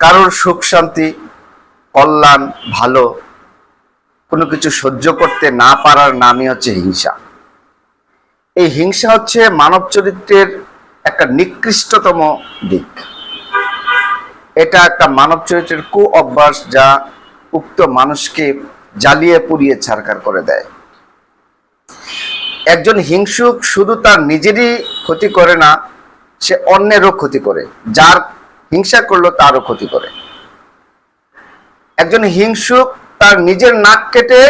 কারোর সুখ, শান্তি, কল্যাণ, ভালো, কোনো কিছু সহ্য করতে না পারার নামই হচ্ছে হিংসা। এই হিংসা হচ্ছে মানব চরিত্রের একটা নিকৃষ্টতম দিক। এটা একটা মানব চরিত্রের কু অভ্যাস যা উক্ত মানুষকে জ্বালিয়ে, পুড়িয়ে ছারকার করে দেয়। একজন হিংসুক শুধু তার নিজেরই ক্ষতি করে না, সে অন্যেরও ক্ষতি করে, যার হিংসা করল তারও ক্ষতি করে। একজন হিংসুক তার নিজের নাক কেটে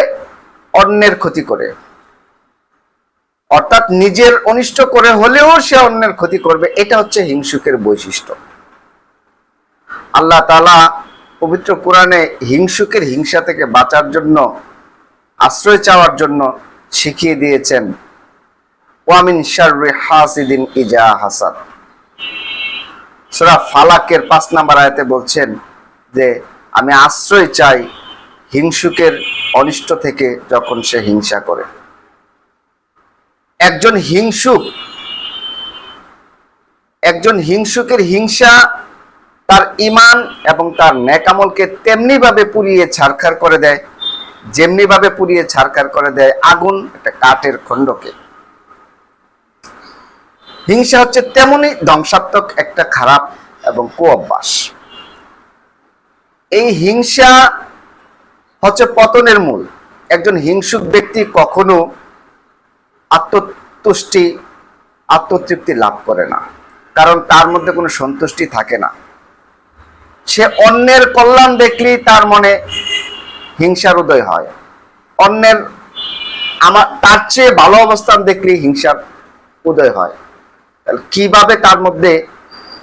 অন্যের ক্ষতি করে। অর্থাৎ নিজের অনিষ্ট করে হলেও সে অন্যের ক্ষতি করবে, এটা হচ্ছে হিংসুকের বৈশিষ্ট্য। আল্লাহ তালা পবিত্র কোরআনে হিংসুকের হিংসা থেকে বাঁচার জন্য, আশ্রয় চাওয়ার জন্য শিখিয়ে দিয়েছেন ওয়ামিন শাররি হাসিদিন ইজা হাসাদ। সূরা ফালাকের পাঁচ নাম্বার আয়াতে বলছেন যে, আমি আশ্রয় চাই হিংসুকের অনিষ্ট থেকে যখন সে হিংসা করে। একজন হিংসুক, একজন হিংসুকের হিংসা তার ইমান এবং তার ন্যাকামলকে তেমনি ভাবে পুড়িয়ে ছারখার করে দেয় যেমনি ভাবে পুড়িয়ে ছারখার করে দেয় আগুন একটা কাঠের খণ্ডকে। হিংসা হচ্ছে তেমনি ধ্বংসাত্মক একটা খারাপ এবং কুঅভ্যাস। এই হিংসা হচ্ছে পতনের মূল। একজন হিংসুক ব্যক্তি কখনো আত্মতুষ্টি, আত্মতৃপ্তি লাভ করে না। কারণ তার মধ্যে কোনো সন্তুষ্টি থাকে না। সে অন্যের কল্যাণ দেখলেই তার মনে হিংসার উদয় হয়। অন্যের আমার, তার চেয়ে ভালো অবস্থান দেখলেই হিংসার উদয় হয়। কীভাবে তার মধ্যে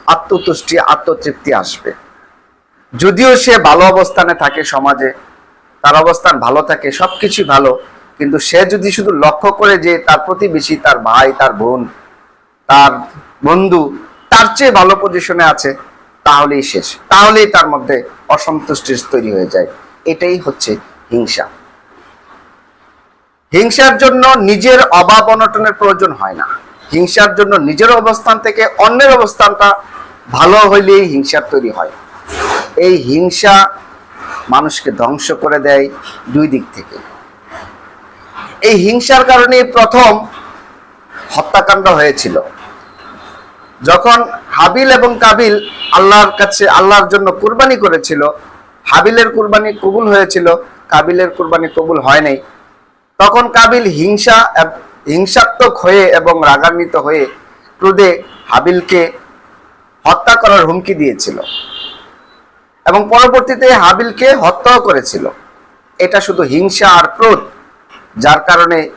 আত্মতুষ্টি, আত্মতৃপ্তি আসবে? যদিও সে ভালো অবস্থানে থাকে সমাজে, তার অবস্থান ভালো থাকে, সবকিছু ভালো, কিন্তু সে যদি শুধু লক্ষ্য করে যে তার প্রতিবেশী, তার ভাই, তার বোন, তার বন্ধু, তার চেয়ে ভালো পজিশনে আছে, তাহলেই শেষ। তাহলেই তার মধ্যে অসন্তুষ্টির তৈরি হয়ে যায়। এটাই হচ্ছে হিংসা। হিংসার জন্য নিজের অভাব অনটনের প্রয়োজন হয় না। হিংসার জন্য নিজের অবস্থান থেকে অন্যের অবস্থানটা ভালো হইলেই হিংসার তৈরি হয়। এই হিংসা মানুষকে ধ্বংস করে দেয় দুই দিক থেকে। এই হিংসার কারণে প্রথম হত্যাকাণ্ড হয়েছিল। যখন হাবিল এবং কাবিল আল্লাহর কাছে, আল্লাহর জন্য কুরবানি করেছিল, হাবিলের কুরবানি কবুল হয়েছিল, কাবিলের কুরবানি কবুল হয় নাই। তখন কাবিল হিংসা হিংসাত্মক হয়ে এবং রাগান্বিত হয়ে ক্রোধে হাবিলকে হত্যা করার হুমকি দিয়েছিল। এবং পরবর্তীতে হাবিলকে হত্যাও করেছিল। এটা শুধু হিংসা আর ক্রোধ, যার কারণে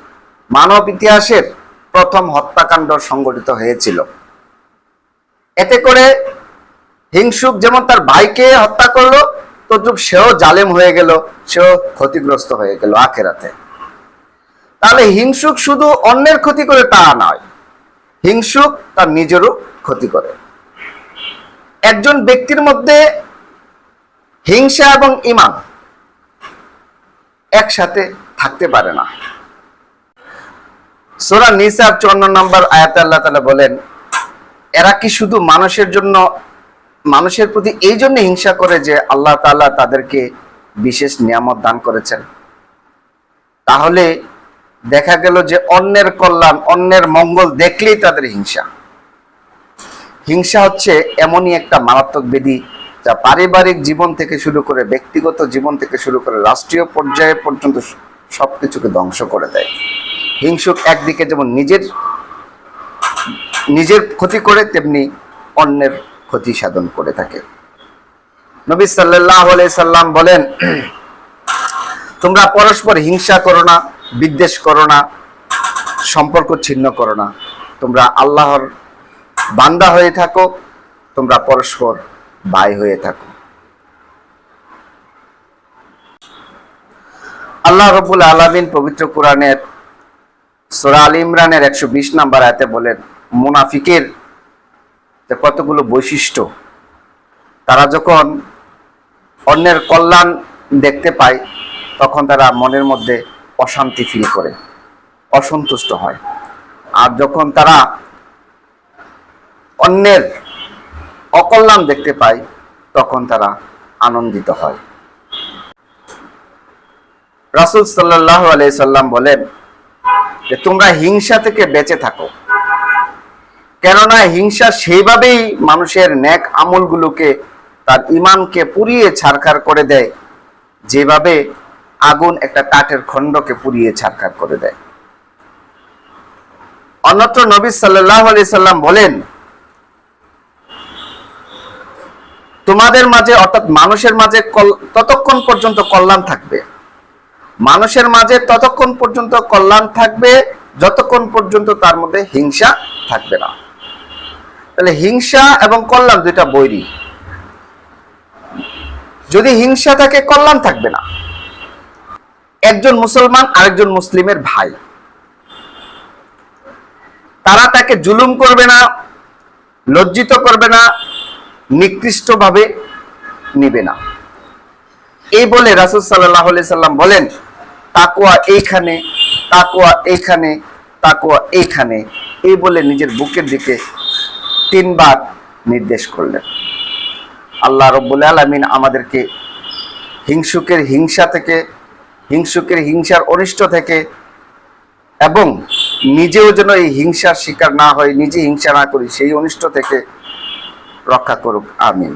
মানব ইতিহাসের প্রথম হত্যাকাণ্ড সংগঠিত হয়েছিল। এতে করে হিংসুক যেমন তার ভাইকে হত্যা করল, তদ্রুপ সেও জালেম হয়ে গেল, সেও ক্ষতিগ্রস্ত হয়ে গেল আখেরাতে। তাহলে হিংসুক শুধু অন্যের ক্ষতি করে তা নয়, হিংসুক তার নিজেরও ক্ষতি করে। একজন ব্যক্তির মধ্যে হিংসা এবং ইমান একসাথে থাকতে পারে না। সোরা নিসার চুয়ান্ন নম্বর আয়াত আল্লাহ তালা বলেন, এরা কি শুধু মানুষের জন্য, মানুষের প্রতি এই জন্য হিংসা করে যে আল্লাহ তাআলা তাদেরকে বিশেষ নিয়ামত দান করেছেন? তাহলে দেখা গেল যে অন্যের কল্যাণ, অন্যের মঙ্গল দেখলেই তাদের হিংসা। হিংসা হচ্ছে এমনই একটা মারাত্মক বেদি যা পারিবারিক জীবন থেকে শুরু করে ব্যক্তিগত জীবন থেকে শুরু করে রাষ্ট্রীয় পর্যায়ে পর্যন্ত সবকিছুকে ধ্বংস করে দেয়। হিংসুক একদিকে যেমন নিজের নিজের ক্ষতি করে, তেমনি অন্যের ক্ষতি সাধন করে থাকে। নবী সাল্লাহ সাল্লাম বলেন, তোমরা পরস্পর হিংসা করো না বিদ্বেষ করো না, সম্পর্ক ছিন্ন করো না। তোমরা আল্লাহর বান্দা হয়ে থাকো, তোমরা পরস্পর বাই হয়ে থাকো। আল্লাহ রবুল আলমিন পবিত্র কোরআনের সোরা আল ইমরানের একশো বিশ নাম্বার আয়তে বলেন, মুনাফিকের যে কতগুলো বৈশিষ্ট্য, তারা যখন অন্যের কল্যাণ দেখতে পায়, তখন তারা মনের মধ্যে অশান্তি ফিল করে, অসন্তুষ্ট হয়। আর যখন তারা অন্যের অকল্যাণ দেখতে পায়, তখন তারা আনন্দিত হয়। রাসুল সাল্লাহ সাল্লাম বলেন যে, তোমরা হিংসা থেকে বেঁচে থাকো। কেননা হিংসা সেইভাবেই মানুষের ন্যাক আমলগুলোকে, তার ইমানকে পুড়িয়ে ছারখার করে দেয়, যেভাবে আগুন একটা কাঠের খণ্ডকে পুড়িয়ে ছারখার করে দেয়। অন্যত্র নবী সাল্লাহ আলি সাল্লাম বলেন, তোমাদের মাঝে অর্থাৎ মানুষের মাঝে ততক্ষণ পর্যন্ত কল্যাণ থাকবে। মানুষের মাঝে ততক্ষণ পর্যন্ত কল্যাণ থাকবে, যতক্ষণ পর্যন্ত তার মধ্যে হিংসা থাকবে না। তাহলে হিংসা এবং কল্যাণ দুইটা বৈরী। যদি হিংসা থাকে, কল্যাণ থাকবে না। একজন মুসলমান, আরেকজন মুসলিমের ভাই। তারা তাকে জুলুম করবে না, লজ্জিত করবে না, নিকৃষ্টভাবে নিবে না। এই বলে রাসুল সাল্লাহ সাল্লাম বলেন তাকুয়া এইখানে তাকুয়া এইখানে তাকুয়া এইখানে। এই বলে নিজের বুকের দিকে তিনবার নির্দেশ করলেন। আল্লাহ রব্বুল আলমিন আমাদেরকে হিংসুকের হিংসা থেকে হিংসুকের হিংসার অনিষ্ট থেকে এবং নিজেও যেন এই হিংসার শিকার না হয়, নিজে হিংসা না করি, সেই অনিষ্ট থেকে রক্ষা করুক, আমিন।